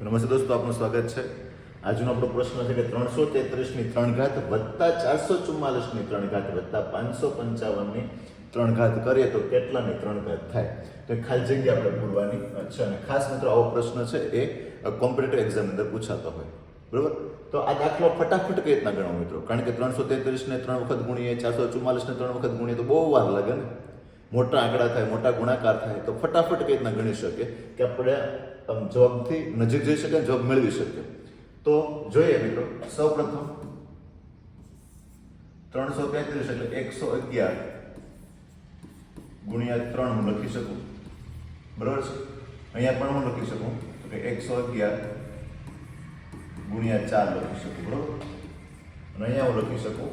નમસ્તે દોસ્તો, આપનું સ્વાગત છે. આજનો આપણો પ્રશ્ન છે કે ત્રણસો તેત્રીસની ત્રણ ઘાત વત્તા ચારસો ચુમ્માલીસની ત્રણ ઘાત વત્તા પાંચસો પંચાવનની ત્રણ ઘાત કરીએ તો કેટલાની ત્રણ ઘાત થાય? તો ખાલી જગ્યા આપણે પૂરવાની છે અને ખાસ મિત્રો આવો પ્રશ્ન છે એ કોમ્પિટેટિવ એક્ઝામ અંદર પૂછાતો હોય. બરોબર? તો આ દાખલો ફટાફટ કઈ રીતના ગણો મિત્રો? કારણ કે ત્રણસો તેત્રીસને ત્રણ વખત ગુણીએ, ચારસો ચુમ્માલીસને ત્રણ વખત ગુણીએ તો બહુ વાર લાગે ને. મોટા આંકડા થાય, મોટા ગુણાકાર થાય, તો ફટાફટ કઈ રીતના ગણી શકીએ? કે આપણે આમ જવાબથી નજીક જઈ શકે, જોબ મેળવી શકીએ તો જોઈએ મિત્રો સૌ પ્રથમ ત્રણસો તેત્રીસ એટલે એકસો અગિયાર ગુણ્યા ત્રણ હું લખી શકું. બરાબર છે? અહીંયા પણ હું લખી શકું, તો કે એકસો અગિયાર ગુણ્યા ચાર લખી શકું, બરાબર? અને અહીંયા હું લખી શકું,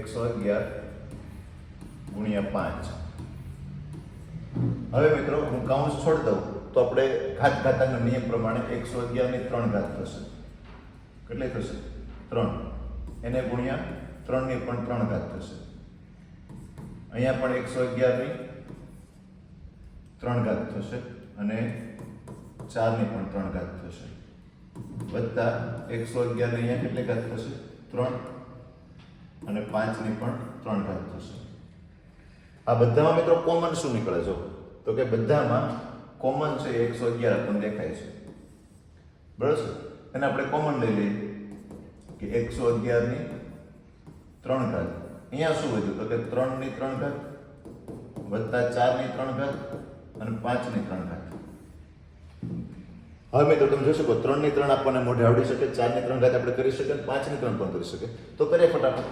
એકસો અગિયાર ગુણ્યા પાંચ. હવે મિત્રો, હું કાઉન્સ છોડી દઉં. તો આપણે ઘાત ઘાતાના નિયમ પ્રમાણે એકસો અગિયારની ત્રણ ઘાત થશે. કેટલી થશે? ત્રણ. એને ગુણ્યા ત્રણની પણ ત્રણ ઘાત થશે. અહીંયા પણ એકસો અગિયારની ત્રણ ઘાત થશે અને ચારની પણ ત્રણ ઘાત થશે. વત્તા એકસો અગિયારની અહીંયા કેટલી ઘાત થશે? ત્રણ. અને પાંચની પણ ત્રણ ઘાત થશે. આ બધામાં મિત્રો કોમન શું નીકળે જો? તો કે બધામાં કોમન છે એકસો અગિયાર આપણને દેખાય છે. બરાબર? એને આપણે કોમન લઈ લઈએ. કે એકસો અગિયારની ત્રણ ઘાત. અહીંયા શું વધ્યું? તો કે ત્રણની ત્રણ ઘાત, વત્તા ચારની ત્રણ ઘાત અને પાંચની ત્રણ ઘાત. હવે મિત્રો તમે જોઈ શકો, ત્રણની ત્રણ આપણને મોઢે આવડી શકે, ચારની ત્રણ ઘાત આપણે કરી શકીએ પાંચની ત્રણ પણ કરી શકે તો કરીએ ફટાફટ.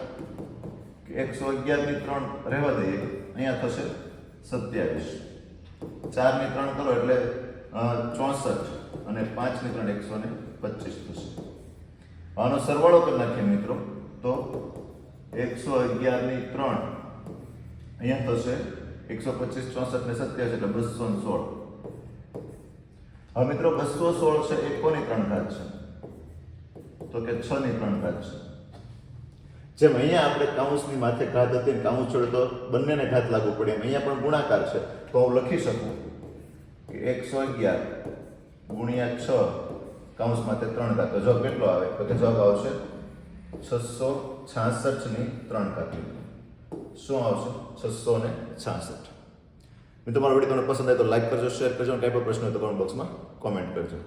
એકસો અગિયારની ત્રણ રહેવા દઈએ. અહીંયા થશે સત્યાવીસ. ચારની ત્રણ કરો એટલે ચોસઠ અને પાંચની ત્રણ એકસો ને પચીસ થશે. આનો સરવાળો કરી નાખીએ મિત્રો. તો એકસો અગિયારની ત્રણ અહીંયા થશે એકસો પચીસ, ચોસઠ ને સત્યાવીસ એટલે બસો ને સોળ. હવે મિત્રો બસો સોળ છે એ કોની ત્રણ ઘાત છે. તો કે છ ની ત્રણ ઘાત છે. જેમ અહીંયા આપણે કાઉન્સની માથે ઘાત હતી કાઉન્સ છોડે તો બંનેને ઘાત લાગુ પડે એમ. અહીંયા પણ ગુણાકાર છે. તો હું લખી શકું એકસો અગિયાર ગુણ્યા છ, કાઉન્સ માથે ત્રણ ઘાત. તો જવાબ કેટલો આવે? તો કે જવાબ આવશે છસો છાસઠની ત્રણ ઘાત. શું આવશે? છસો ને છાસઠ. મિત્રો તમારો વીડિયો તમને પસંદ આવે તો લાઈક કરજો શેર કરજો અને કાંઈ પ્રશ્ન હોય તો કોમેન્ટ બોક્સમાં કોમેન્ટ કરજો.